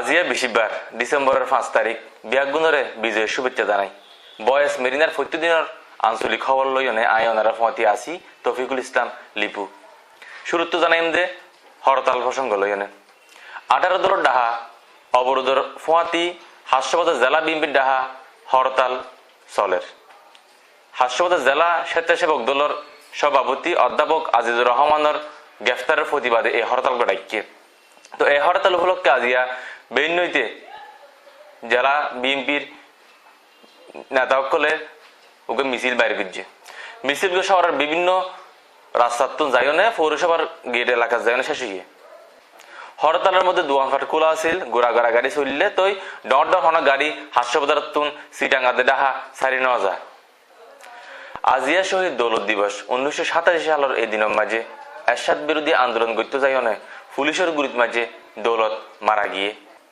আজিয়া বেশিবার ডিসেম্বরের পাঁচ তারিখ বিয়াগুণরে বিজয়ের শুভেচ্ছা জানাই। বয়স মেরিনার প্রতিদিনের আঞ্চলিক খবর লইনে আয়নারা ফতি আসি তফিকুল ইসলাম, লিপু। শুরুত্ব জানাইম যে হরতাল প্রসঙ্গ লইনে আঠারো দলের ডাহা, অবরোধের ফোয়াতি হাস্যবাদের জেলা বিএনপির ডাহা, হরতাল চলের। হাস্যবাদের জেলা স্বেচ্ছাসেবক দলের সভাপতি অধ্যাপক আজিজুর রহমানের গ্রেফতারের প্রতিবাদে এই হরতাল গড়াইকে তো এই হরতাল উপলক্ষে আজিয়া বেইনইতে জেলা বিএনপির নেতাসকলে ওকে মিছিল বাইর করছে। মিছিল শহরের বিভিন্ন রাস্তার তো যাইনে পৌরসভার গেট এলাকা যাইনে শেষ হইয়ে। হরতালের মধ্যে দুয়ান ফাট খোলা আছিল গোড়া গোড়া গাড়ি চললে তই ডর ডর হনা গাড়ি হাস্যবাজার তুন সিটাঙ্গাতে ডাহা সারি নেওয়া যায়। আজিয়া শহীদ দৌলত দিবস উনিশশো সাতাশি সালের এই দিনের মাঝে এরশাদ বিরোধী আন্দোলন করতে যাইনে পুলিশের গুরুত মাঝে দৌলত মারা গিয়ে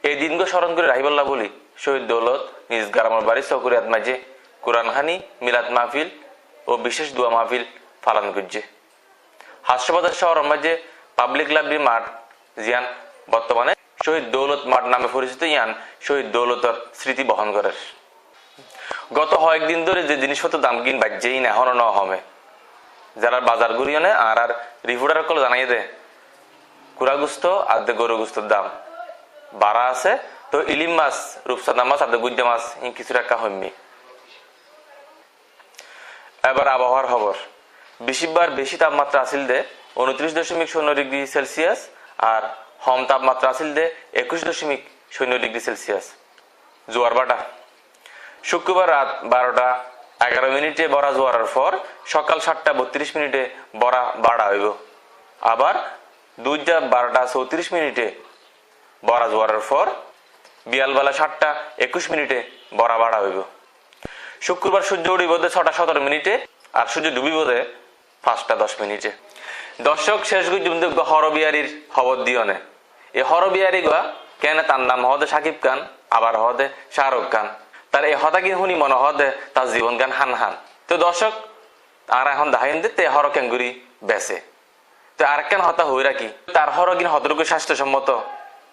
এই দিনকে স্মরণ করে, রাহিবল্লাহ বলি, শহীদ দৌলত, নিজ গ্রামের বাড়ি, চকুরিয়াত মাঝে, কোরআন খানি, মিলাদ মাহফিল ও বিশেষ দোয়া মাহফিল পালন করছে। হাস্যবাজার শহরের মাঝে, পাবলিক লাইব্রেরি মাঠ, জিয়ান, বর্তমানে শহীদ দৌলত মাঠ নামে পরিচিত ইয়ান, শহীদ দৌলতর স্মৃতি বহন করে। গত কয়েকদিন ধরে যে জিনিসপত্র দাম কিন বাজ্যেই না, এখনও ন হমে যারা বাজার ঘুরিয়ে আর আর রিপোর্টার কল জানাই দে। কুড়াগুস্ত আর দে গরু গুস্তর দাম। বাড়া আছে, তো ইলিম মাছ রূপসাদা মাছ, আর গুদ্দা মাছ ই কিছু টাকা হইমি এবার আবহাওয়ার খবর। বেশিবার বেশি তাপমাত্রা আসিল দে উনত্রিশ দশমিক শূন্য ডিগ্রি সেলসিয়াস, আর হম তাপমাত্রা আসিল দে একুশ দশমিক শূন্য ডিগ্রি সেলসিয়াস। জোয়ার বাটা। শুক্রবার রাত বারোটা এগারো মিনিটে বড়া জোয়ারের পর সকাল সাতটা বত্রিশ মিনিটে বড়া বাড়া হইব। আবার দুইটা বারোটা চৌত্রিশ মিনিটে বড়া জোয়ারের পর বিয়ালবেলা সাতটা একুশ মিনিটে বড়া বাড়া হইব। শুক্রবার সূর্য উড়িব ছটা সতেরো মিনিটে আর সূর্য ডুবিব পাঁচটা দশ মিনিটে। দর্শক শেষ পর্যন্ত হরবিহারির খবর দিও নে। এই হরবিহারি গা কেন তার নাম হদে সাকিব খান, আবার হদে শাহরুখ খান? তার এই হতা কি শুনি মনে হদে, তার জীবন গান হান হান। তো দর্শক, আর এখন দাহাইন দিতে হর ক্যাঙ্গুরি বেসে। তো আর কেন হতা হই রাখি তার হর কিন হতটুকু স্বাস্থ্যসম্মত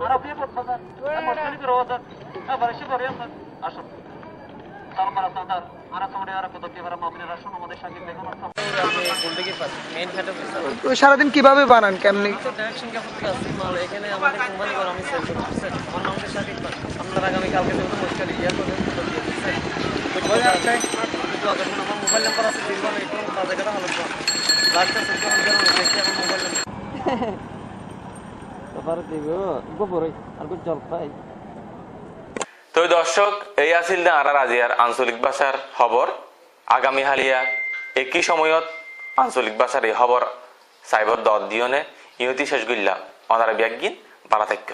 عربية بالبزار مرسلي بروزر أبرشي بريمبر أشرف সালাম মারা সাদার আরা সামনে আরা কত কিবার মামুনের আসুন আমাদের সঙ্গে দেখুন ওই সারাদিন কীভাবে বানান কেমনি? এখানে আমাদের কোম্পানি করে আমি সেল করছি আমার নাম শাকিব আপনারা আগামী কালকে থেকে পরিষ্কার ইয়া করে আমার মোবাইল নাম্বার আছে দীর্ঘ এখন তাদের কথা হলো লাগতেছে মোবাইল নাম্বার তো দর্শক, এই আছিল না রাজিয়ার আঞ্চলিক ভাষার খবর। আগামী হালিয়া একই সময়ত আঞ্চলিক ভাষার এই খবর সাইবর দত দিয়নে ইহতি শেষ গিল্লা অনারা ব্যাগিন বারা থাক্য